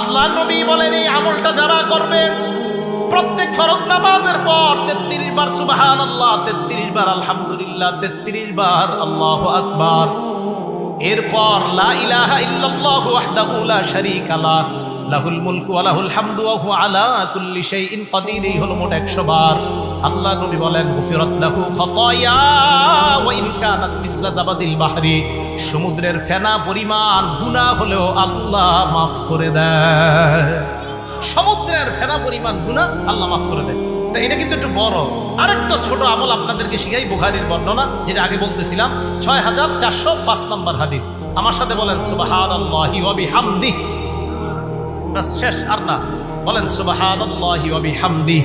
আল্লাহ নবী বলেন, এই আমলটা যারা করবে প্রত্যেক ফরজ নামাজের পর তেত্রিশ বার সুবাহান আল্লাহ তেত্রিশ বার আলহামদুলিল্লাহ, তেত্রিশ বার আল্লাহ আকবার। এরপর লা ইলাহা ইল্লাল্লাহু ওয়াহদাহু লা শারীকা লাহ। লাহুল মুলকু ওয়া লাহুল হামদু হুয়া আলা কুল্লি শাইইন কাদির, এই হলো মোট 100 বার। আল্লাহ নবী বলেন গুফিরাত লাহু খাতায়া ওয়া ইন কানাত মিসলা জাবাদিল বাহরি। সমুদ্রের ফেনা পরিমাণ গুনাহ হলেও আল্লাহ মাফ করে দেয়। সমুদ্রের ফেনা পরিমাণ গুনাহ আল্লাহ মাফ করে দেয়। তা এটা কিন্তু একটু বড়। আরেকটা ছোট আমল আপনাদেরকে শিখাই বুখারির বর্ণনা, যেটা আগে বলতেছিলাম, ছয় হাজার চারশো পাঁচ নম্বর হাদিস। আমার সাথে বলেন সুবাহান আল্লাহি হামদি ব্যাস শেষ আর না বলেন সুবাহান আল্লাহি ওয়াবি হামদি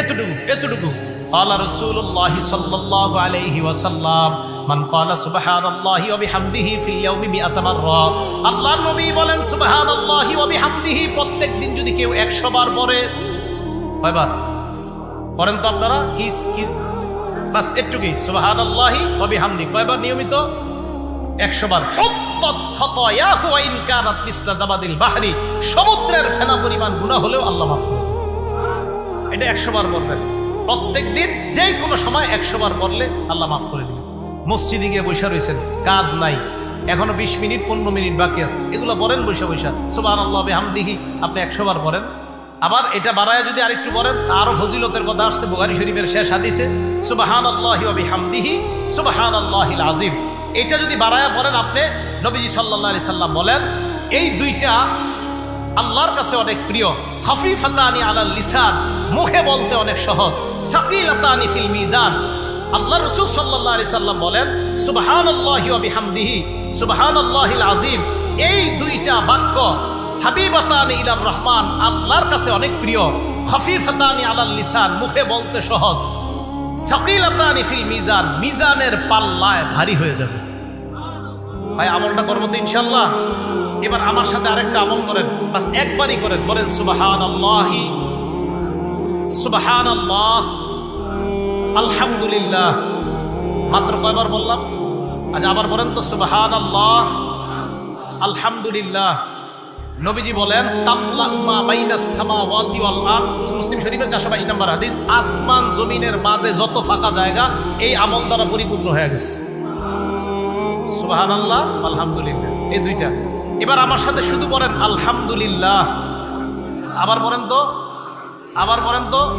এতটুকু এতটুকু قال رسول الله صلى الله عليه وسلم من قال سبحان الله وبحمده في اليوم 100 مرة আল্লাহর নবী বলেন সুবহান আল্লাহি ওয়া বিহামদিহি প্রত্যেক দিন যদি কেউ 100 বার পড়ে কয়বার পড়েন তো আপনারা কি কি বাস একটু কি সুবাহান আল্লাহি ওয়া বিহামদি কয়বার নিয়মিত 100 বার হুত্তাত খাতায়াহু ওয়া ইন কানাত মিসলা জাবাদিল বাহরি, সমুদ্রের ফেনা পরিমাণ গুনাহ হলেও আল্লাহ মাফ করে এটা একশো বার পড়বেন প্রত্যেক দিন যে কোনো সময় একশো বার পড়লে আল্লাহ মাফ করে দিবেন। মসজিদে গিয়ে বসে রয়েছেন কাজ নাই, এখনও বিশ মিনিট, পনেরো মিনিট বাকি আছে। এগুলো পড়েন বৈশা বৈশা। সুবাহ আল্লাহ হামদিহি আপনি একশো বার পড়েন আবার এটা বাড়ায় যদি আরেকটু পড়েন আরও ফজিলতের কথা আসছে, বুখারি শরীফের শেষ হাদিসে সুবাহান আল্লাহি হামদিহি সুবাহান আল্লাহিল আজিম এটা যদি বাড়ায় পড়েন আপনি, নবীজি সাল্লাহ আলি সাল্লাম বলেন, এই দুইটা আল্লাহর কাছে অনেক প্রিয়। হাফিফাতানি আলাল লিসান, মুখে বলতে অনেক সহজ। সাকিলাতানি ফিল মিজান। আল্লাহ রসুল সাল্লাহ আলি সাল্লাম বলেন, সুবহানাল্লাহি ওয়া বিহামদিহি, সুবহানাল্লাহিল আজিম এই দুইটা বাক্য, হাবিবাতানি ইলার রহমান, আল্লাহর কাছে অনেক প্রিয়। হাফিফাতানি আলাল লিসান, মুখে বলতে সহজ। সাকিলাতানি ফিল মিজান, মিজানের পাল্লায় ভারী হয়ে যাবে। ভাই, আমলটা করব তো ইনশাল্লাহ এবার আমার সাথে আরেকটা আমল করেন। বাস একবারই করেন। বলেন সুবাহান আল্লাহি সুবাহান আল্লাহ আলহামদুলিল্লাহ। মাত্র কয়বার বললাম? আজ আবার বলেন তো সুবাহান আল্লাহ আলহামদুলিল্লাহ। নবীজি বলেন তামলা উমা বাইনা সামাওয়াতি ওয়াল আরদ। মুসলিম শরীফের 422 নম্বর হাদিস, আসমান জমিনের মাঝে যত ফাঁকা জায়গা, এই আমল দ্বারা পরিপূর্ণ হয়ে গেছে। সুবাহান আল্লাহ আলহামদুলিল্লাহ। এই দুইটা। এবার আমার সাথে শুধু বলেন আলহামদুলিল্লাহ। আবার বলেন তো? আবার বলেন তো?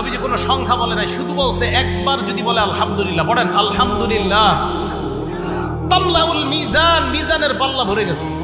নবীজি কোনো সংখ্যা বলে নাই, শুধু বলছে একবার যদি বলে আলহামদুলিল্লাহ। বলেন আলহামদুলিল্লাহ। তামলাউল মিজান, মিজানের পাল্লা ভরে গেছে।